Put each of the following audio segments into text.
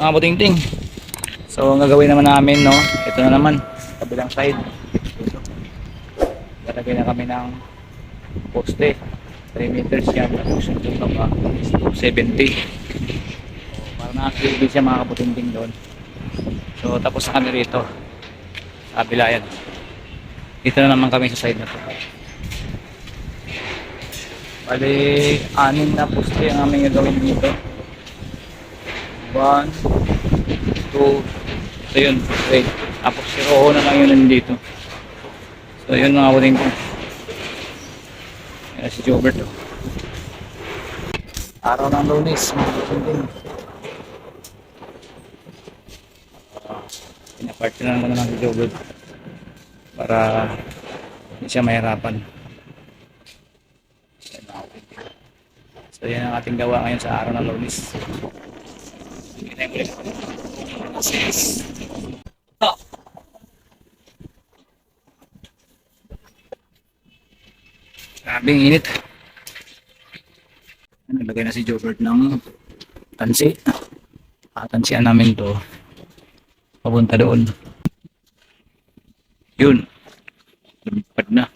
mga buting-ting. So, ang gagawin naman namin, no, ito na naman, kabilang side. Lalagay na kami ng poste. 3 meters yan, tapos yung baba is 270. So, para nakakilbi siya mga kabuting-ting doon. So, tapos na kami rito. Sa kabila yan. Dito na naman kami sa side na to. Bali, anim na poste ang aming gagawin dito. One, two, so yun, wait. Tapos si Roho na lang yun nandito. So yun mga kuting ko. Yan si Jobert. Oh. Araw ng lunes, mga kuting uh, Pinaparty na naman naman si Jobert para hindi siya mahirapan. So yan ang ating gawa ngayon sa araw ng lunes. Oh. Grabing init. Naglagay na si Jobert ng tansi. Tatansian namin to. Papunta doon. Yun. Lumipad na.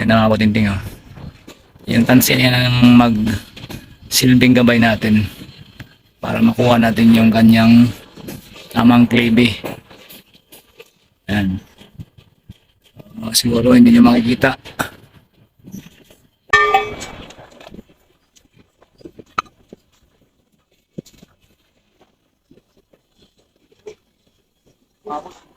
Yan mga patinting oh. Yung tansin yan ang mag silbing gabay natin para makuha natin yung kanyang tamang klebe. Yan. Uh, siguro hindi nyo makikita. Dito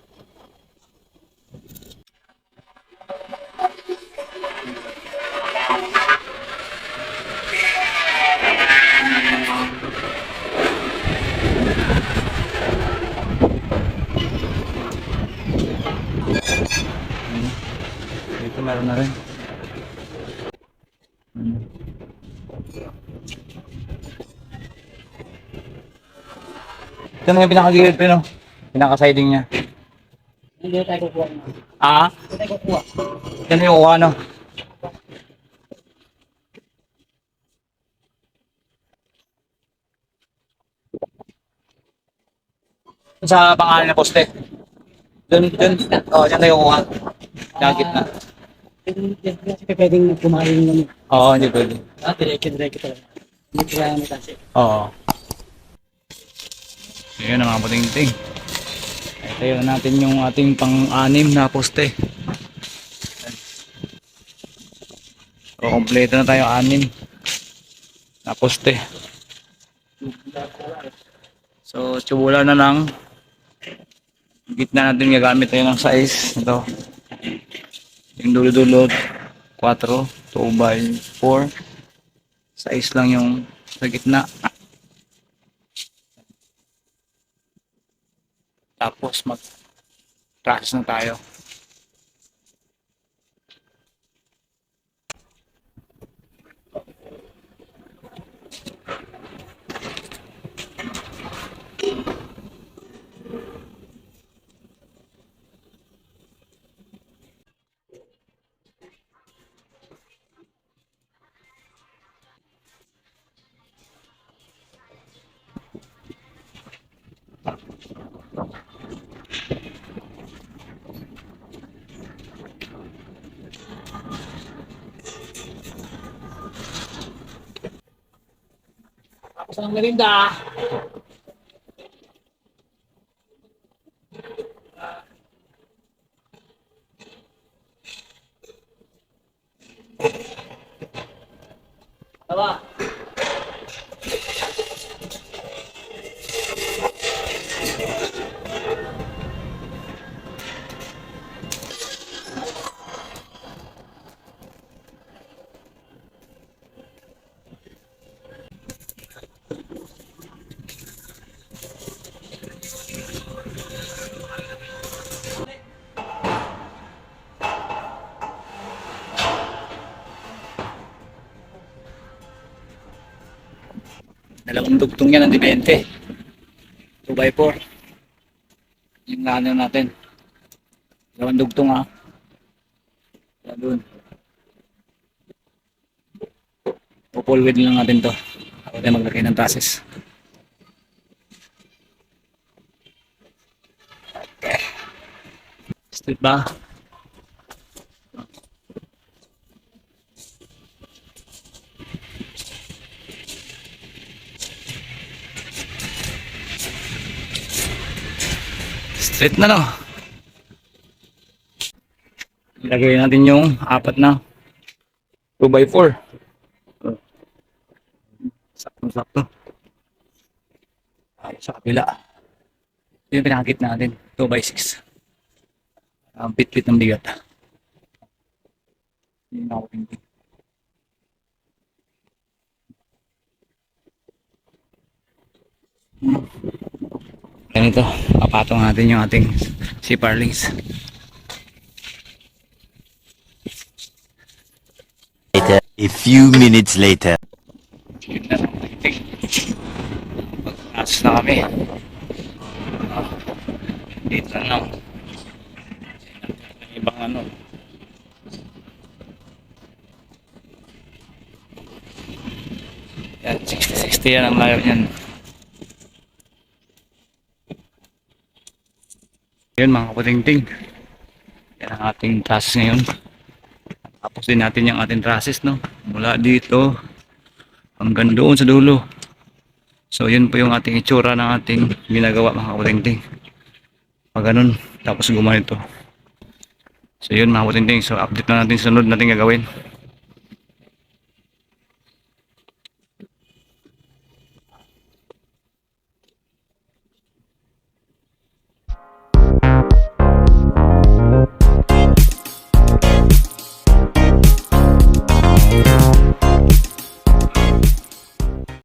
meron na rin. Hmm. Ito na yung pinakagilid pero pinaka-siding niya. Hindi tayo kukuha. Ah, Hindi tayo kukuha. ito na yung kuha no. Sa pangalan na poste. Doon, doon. Oh, dyan tayo kuha. Sa gitna. Hindi pwedeng kumain ng Oo, hindi pwede. ah, direct-direct talaga. Hindi kaya mo kasi. Oo. Yun ang mga pating-ting. Tayo na natin yung ating pang-anim na poste. So, kompleto na tayo anim na poste. So, tsubula na lang. Gitna natin gagamit tayo ng size. Ito. Yung dulo-dulo, 4, 2 by 4. Size lang yung sa gitna. Tapos mag process na tayo. Tapos ang merinda. Tama. Dalawang dugtong yan ng dibente. 2x4. Yung ano natin. Dalawang dugtong ha. Yan doon. Pupul width lang natin to. Ako tayo maglagay ng tasis. Straight ba? Straight na no. Ilagay natin yung apat na 2x4. Oh. Sakto-sakto. Sa kabila. Ito yung pinakakit natin. 2x6. Ang pit-pit ng bigat. Hindi na ako tingin. Ganito, papatong natin yung ating si Parlings. Later. A few minutes later. Yun na kami. Dito na. Ibang ano. Yan, 60-60 yan ang layo niyan. Yun mga kaputingting. Yan ang ating process ngayon. Tapos din natin yung ating process no. Mula dito hanggang doon sa dulo. So yun po yung ating itsura ng ating ginagawa mga kaputingting. Pag ganun, tapos gumanito. So yun mga kaputingting. So update na natin sa sunod natin gagawin.